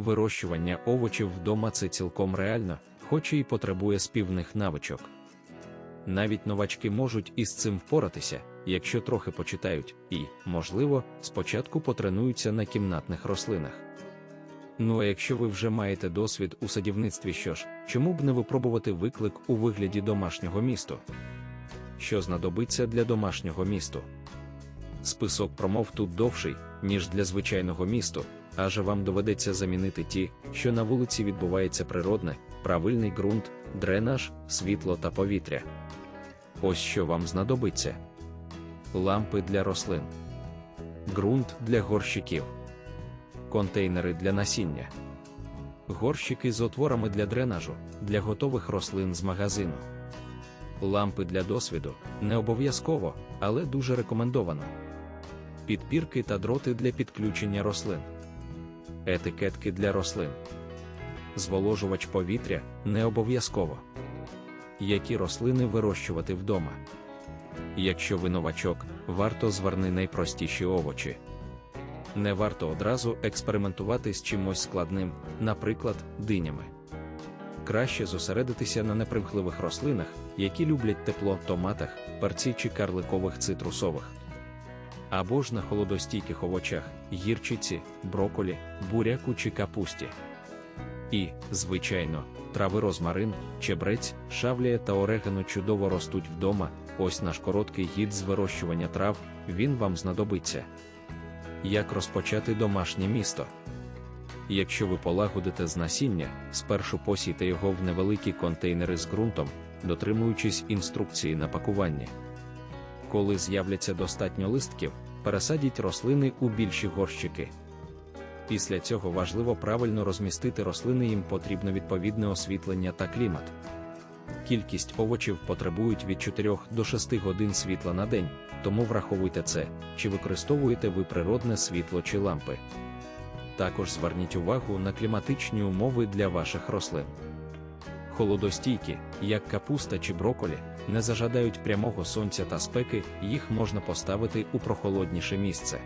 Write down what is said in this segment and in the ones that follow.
вирощування овочів вдома це цілком реально, хоч і потребує співних навичок. Навіть новачки можуть із цим впоратися, якщо трохи почитають і, можливо, спочатку потренуються на кімнатних рослинах. Ну а якщо ви вже маєте досвід у садівництві, що ж, чому б не випробувати виклик у вигляді домашнього місту? Що знадобиться для домашнього місту? Список промов тут довший, ніж для звичайного місту, адже вам доведеться замінити ті, що на вулиці відбувається природне, правильний ґрунт, дренаж, світло та повітря. Ось що вам знадобиться: лампи для рослин, ґрунт для горщиків, контейнери для насіння, горщики з отворами для дренажу, для готових рослин з магазину. Лампи для досвіду не обов'язково, але дуже рекомендовано. Підпірки та дроти для підключення рослин, етикетки для рослин, зволожувач повітря не обов'язково. Які рослини вирощувати вдома. Якщо ви новачок, варто зверни найпростіші овочі. Не варто одразу експериментувати з чимось складним, наприклад, динями. Краще зосередитися на непримхливих рослинах, які люблять тепло, томатах, перці чи карликових цитрусових. Або ж на холодостійких овочах, гірчиці, броколі, буряку чи капусті. І, звичайно, трави розмарин, чебрець, шавлія та орегано чудово ростуть вдома. Ось наш короткий гід з вирощування трав, він вам знадобиться. Як розпочати домашнє місто? Якщо ви полагодите з насіння, спершу посійте його в невеликі контейнери з ґрунтом, дотримуючись інструкції на пакуванні. Коли з'являться достатньо листків, пересадіть рослини у більші горщики. Після цього важливо правильно розмістити рослини, їм потрібно відповідне освітлення та клімат. Кількість овочів потребують від 4 до 6 годин світла на день, тому враховуйте це, чи використовуєте ви природне світло чи лампи. Також зверніть увагу на кліматичні умови для ваших рослин. Холодостійкі, як капуста чи броколі, не зажадають прямого сонця та спеки, їх можна поставити у прохолодніше місце.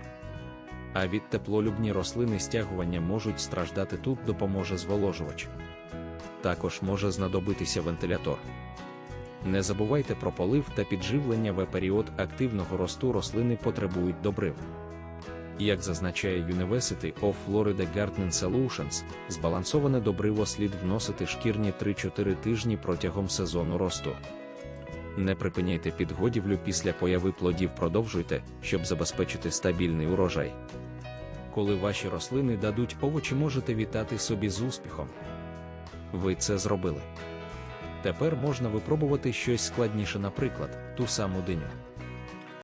А від теплолюбні рослини стягування можуть страждати тут допоможе зволожувач. Також може знадобитися вентилятор. Не забувайте про полив та підживлення в період активного росту рослини потребують добрив. Як зазначає University of Florida Gardening Solutions, збалансоване добриво слід вносити шкірні 3-4 тижні протягом сезону росту. Не припиняйте підгодівлю після появи плодів, продовжуйте, щоб забезпечити стабільний урожай. Коли ваші рослини дадуть овочі, можете вітати собі з успіхом. Ви це зробили. Тепер можна випробувати щось складніше, наприклад, ту саму диню.